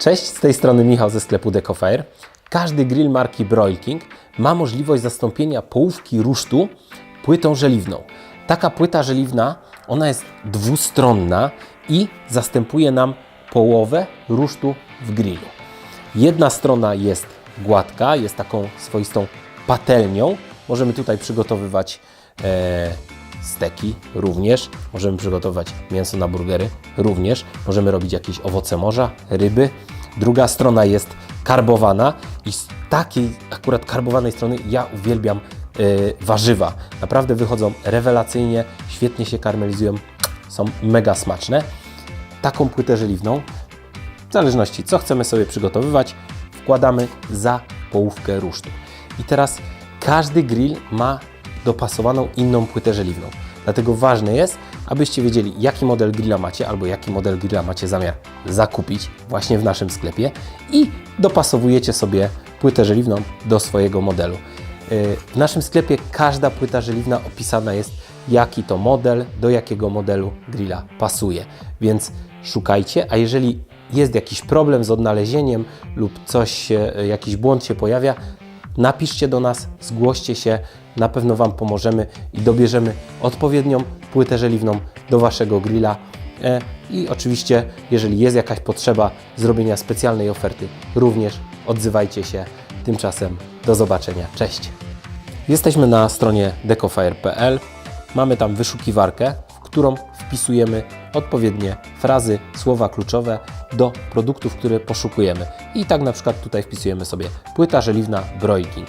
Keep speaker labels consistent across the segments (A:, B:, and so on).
A: Cześć, z tej strony Michał ze sklepu Decofire. Każdy grill marki Broil King ma możliwość zastąpienia połówki rusztu płytą żeliwną. Taka płyta żeliwna, ona jest dwustronna i zastępuje nam połowę rusztu w grillu. Jedna strona jest gładka, jest taką swoistą patelnią. Możemy tutaj przygotowywać e, steki również, możemy przygotować mięso na burgery również, możemy robić jakieś owoce morza, ryby. Druga strona jest karbowana i z takiej akurat karbowanej strony ja uwielbiam e, warzywa. Naprawdę wychodzą rewelacyjnie, świetnie się karmelizują, są mega smaczne. Taką płytę żeliwną w zależności co chcemy sobie przygotowywać, wkładamy za połówkę rusztu. I teraz każdy grill ma dopasowaną inną płytę żeliwną. Dlatego ważne jest, abyście wiedzieli, jaki model grilla macie albo jaki model grilla macie zamiar zakupić właśnie w naszym sklepie i dopasowujecie sobie płytę żeliwną do swojego modelu. Yy, W naszym sklepie każda płyta żeliwna opisana jest, jaki to model, do jakiego modelu grilla pasuje. Więc szukajcie, a jeżeli jest jakiś problem z odnalezieniem lub coś, się, jakiś błąd się pojawia, napiszcie do nas, zgłoście się, na pewno Wam pomożemy i dobierzemy odpowiednią płytę żeliwną do Waszego grilla. E, I oczywiście, jeżeli jest jakaś potrzeba zrobienia specjalnej oferty, również odzywajcie się. Tymczasem do zobaczenia. Cześć! Jesteśmy na stronie decofire.pl. Mamy tam wyszukiwarkę, którą wpisujemy odpowiednie frazy, słowa kluczowe do produktów, które poszukujemy. I tak na przykład tutaj wpisujemy sobie płyta żeliwna Broiking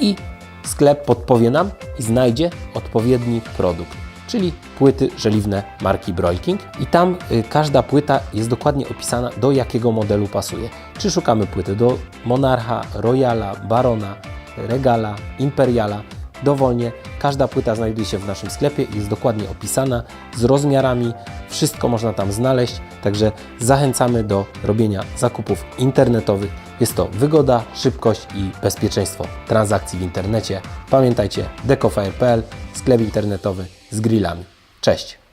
A: i sklep podpowie nam i znajdzie odpowiedni produkt, czyli płyty żeliwne marki Broiking i tam y, każda płyta jest dokładnie opisana do jakiego modelu pasuje. Czy szukamy płyty do Monarcha, Royala, Barona, Regala, Imperiala, dowolnie. Każda płyta znajduje się w naszym sklepie i jest dokładnie opisana z rozmiarami. Wszystko można tam znaleźć, także zachęcamy do robienia zakupów internetowych. Jest to wygoda, szybkość i bezpieczeństwo transakcji w internecie. Pamiętajcie, decofire.pl, sklep internetowy z grillami. Cześć!